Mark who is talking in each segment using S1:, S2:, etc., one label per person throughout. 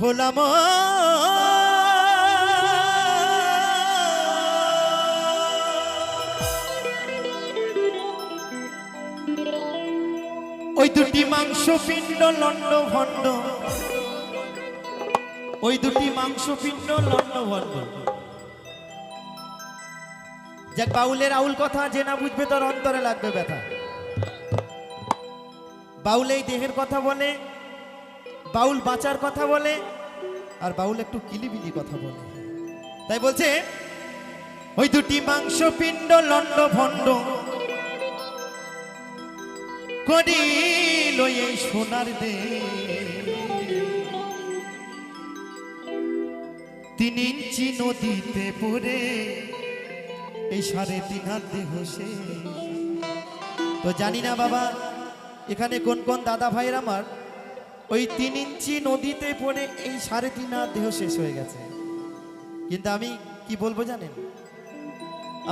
S1: ভোলাম। ওই দুটি মাংস পিণ্ড লন্ড ভণ্ড। ওই দুটি মাংস পিণ্ড লন্ড ভণ্ড। যাক, বাউলের আউল কথা যে না বুঝবে, তার অন্তরে লাগবে ব্যথা। বাউল এই দেহের কথা বলে বাউল বাঁচার কথা বলে, আর বাউল একটু কিলিবিলি কথা বলে। তাই বলছে, ওই দুটি মাংস পিণ্ড লন্ড ভণ্ড করিল এই সোনার দে। তিন ইঞ্চি নদীতে পড়ে, এই সাড়ে তিন হাত দেহ তো জানি না বাবা, এখানে কোন কোন দাদা ভাইয়ের আমার ওই তিন ইঞ্চি নদীতে পড়ে এই সাড়ে তিন হাত দেহ শেষ হয়ে গেছে। কিন্তু আমি কি বলব জানেন?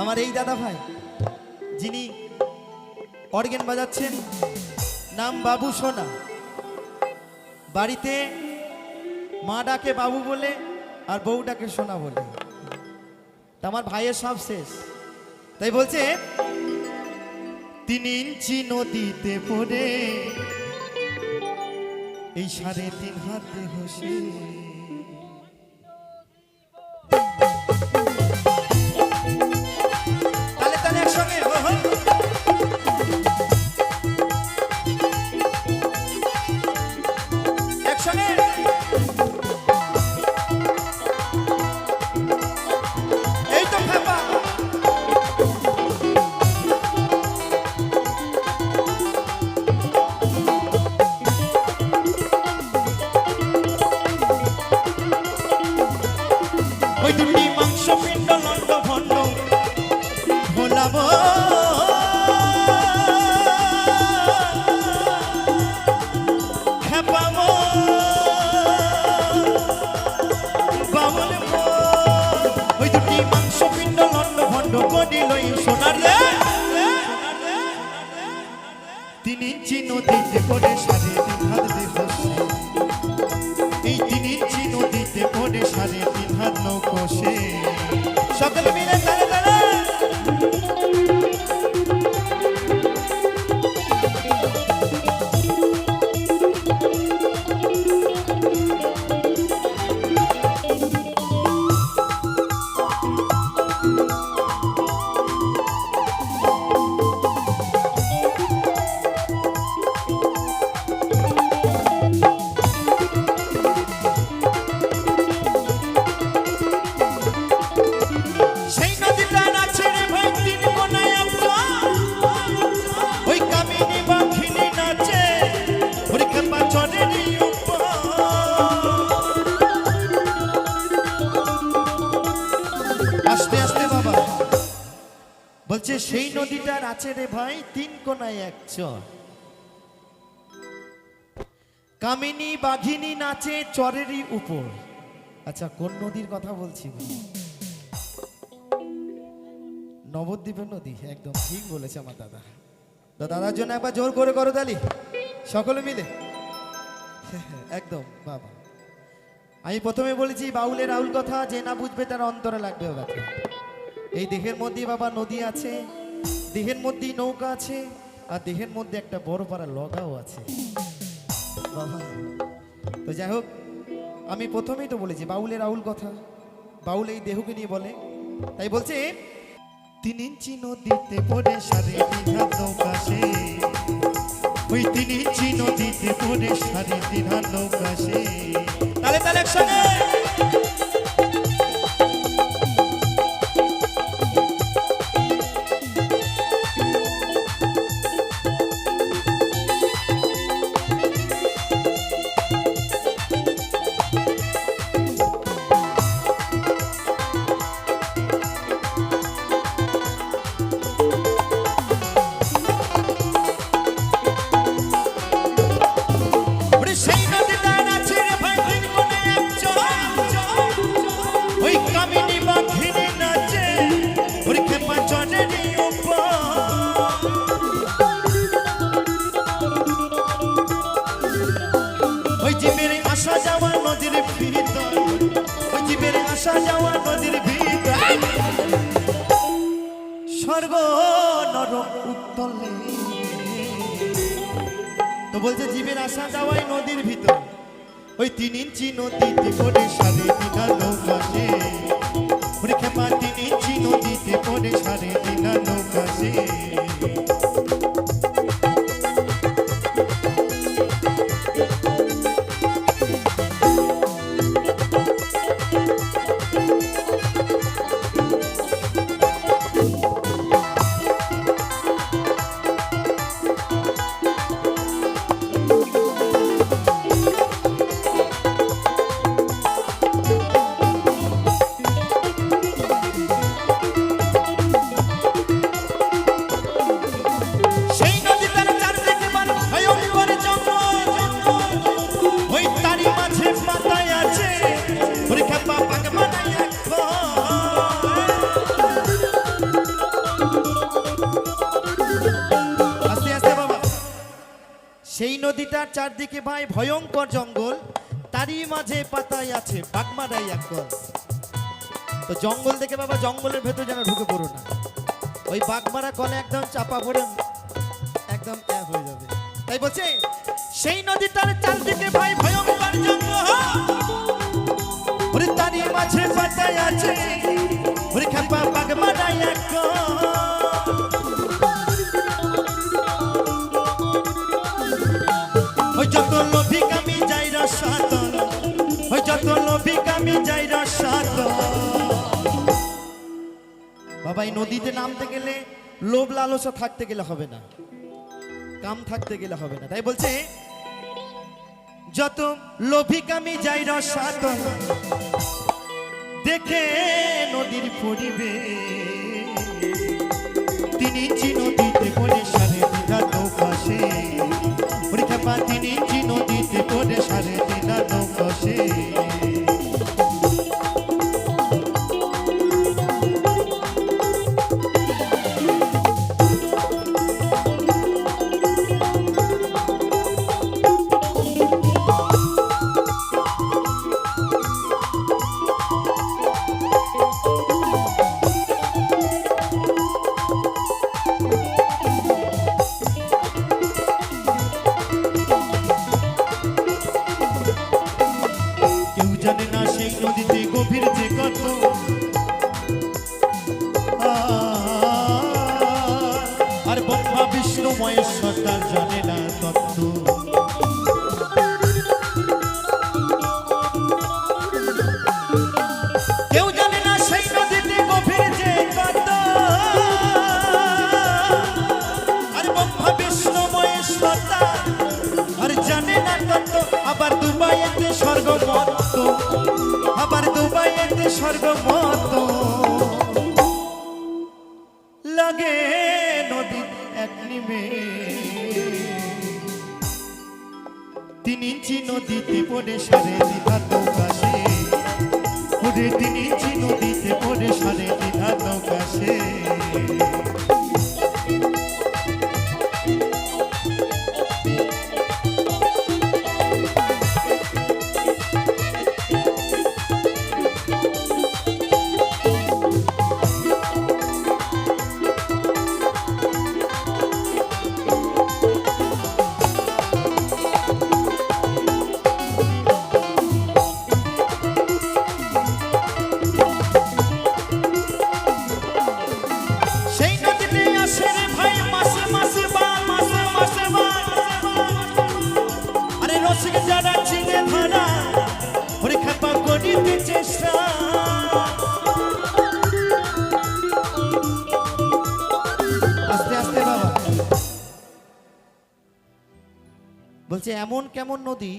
S1: আমার এই দাদা ভাই, যিনি অর্গেন বাজাচ্ছেন, নাম বাবু সোনা। বাড়িতে মা ডাকে বাবু বলে আর বউ ডাকে সোনা বলে। তা আমার ভাইয়ের সব শেষ। তাই বলছে, তিন ইঞ্চি নদীতে পড়ে এই সাড়ে তিন হাত দেহ তালে ইঞ্চি নদীতে পড়ে বলছে সেই নদীটা নাচে রে ভাই তিন কোনায় এক চর। কামিনী বাঘিনী নাচে চরেরই উপর। আচ্ছা কোন নদীর কথা বলছি নবদ্বীপের নদী একদম ঠিক বলেছে আমার দাদা। তো দাদার জন্য একবার জোর করে করো তালি সকলে মিলে। একদম বাবা। আমি প্রথমে বলেছি বাউলের আউল কথা যে না বুঝবে তার অন্তরে লাগবে ব্যথা এই দেহের মধ্যে বাবা নদী আছে, দেহের মধ্যেই নৌকা আছে, আর দেহের মধ্যে একটা বড় পাড়া লগাও আছে। বাবা, তো যাই হোক, আমি প্রথমেই তো বলেছি, বাউলের আউল কথা। বাউল এই দেহকে নিয়ে বলে। তাই বলছে, তিন ইঞ্চি নদীতে পড়ে সাড়ে তিন হাত নৌকা সে। ওই তিন ইঞ্চি নদীতে পড়ে সাড়ে তিন হাত নৌকা সে। তালে তালে একসঙ্গে। স্বর্গ নরক উত্তলে। তো বলছে, জীবের আসা যাওয়াই নদীর ভিতর। ওই তিন ইঞ্চি নদী পড়ে সারে দিনা নৌকাশে। পরীক্ষা তিন ইঞ্চি নদীতে পড়ে সাড়ে দিনা নৌকাশে। সেই নদীটার চারদিকে ভাই ভয়ঙ্কর জঙ্গল, তারই মাঝে পাতায় আছে বাগমারাই একল তো জঙ্গল দেখে বাবা, জঙ্গলের ভেতর যেন ঢুকে পড়ো না। ওই বাগমারা কলে একদম চাপা পড়ে, একদম এক হয়ে যাবে। তাই বলছে, সেই নদীটার চারদিকে ভাই ভয়ঙ্কর জঙ্গল। তারই মাঝে পাতায় আছে। খাপা বাগমারাই একল ওই যত লোভী যাই রসাতল। ওই যত লোভী কামি যাই রসাতল। বাবা, এই নদীতে নামতে গেলে লোভ লালসা থাকতে গেলে হবে না। কাম থাকতে গেলে হবে না। তাই বলছে, যত লোভী কামি যাই রসাতল, দেখে নদীর পরিবে তিনি ইঞ্চি লাগে নদী এক নিমে। তিন ইঞ্চি নদীতে পড়ে সারে দিঘা নৌকাশে। পড়ে তিন ইঞ্চি নদীতে পড়ে সারে দিঘা নৌকাশে। বলছে, এমন কেমন নদী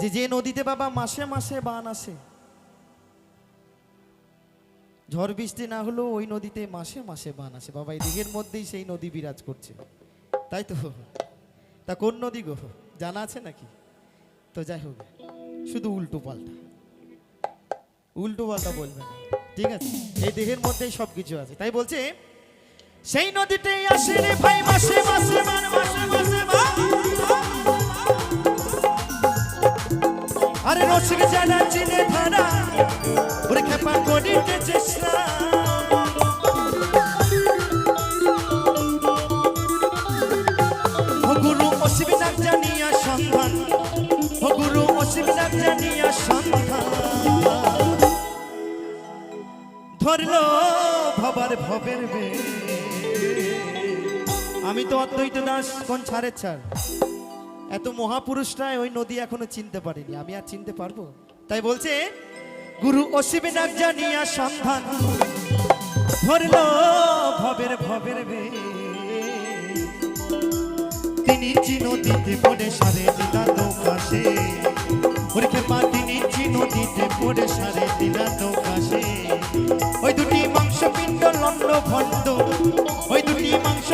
S1: যে যে নদীতে বাবা মাসে মাসে বান আসে। ঝড় বৃষ্টি না হলেও ওই নদীতে মাসে মাসে বান আসে। বাবা, এই দিঘের মধ্যেই সেই নদী বিরাজ করছে। তাই তো? তা কোন নদী গো? জানা আছে নাকি? তো যাই হোক, শুধু উল্টো পাল্টা। উল্টো পাল্টা বলবে ঠিক আছে? এই দেহের মধ্যেই সব কিছু আছে। তাই বলছে সেই নদীতে আসে রে ভাই, মাসে মাসে বান মাসে মাসে আরে রসিক জানা, চিনে ধারা ওরে খেপা করিতে চেষ্টা। গুরু সন্ধান ধরলো ভবার ভবের বে আমি তো অদ্বৈত দাস, কোন ছাড়ের ছাড়? এত মহাপুরুষরাই ওই নদী এখনও চিনতে পারিনি। আমি আর চিনতে পারব? তাই বলছে, গুরু অসুবিধার জানিয়া সন্ধান, ধরলো ভবের ভবের বে। তিনি চিনো দিতে পড়ে সারে দিলা নৌকাশে ওরকে পা তিনি চিনো দিতে পড়ে সারে দিলা নৌকাশে ওই দুটি মাংস পিণ্ড লন্ড ভণ্ড ওই দুটি মাংস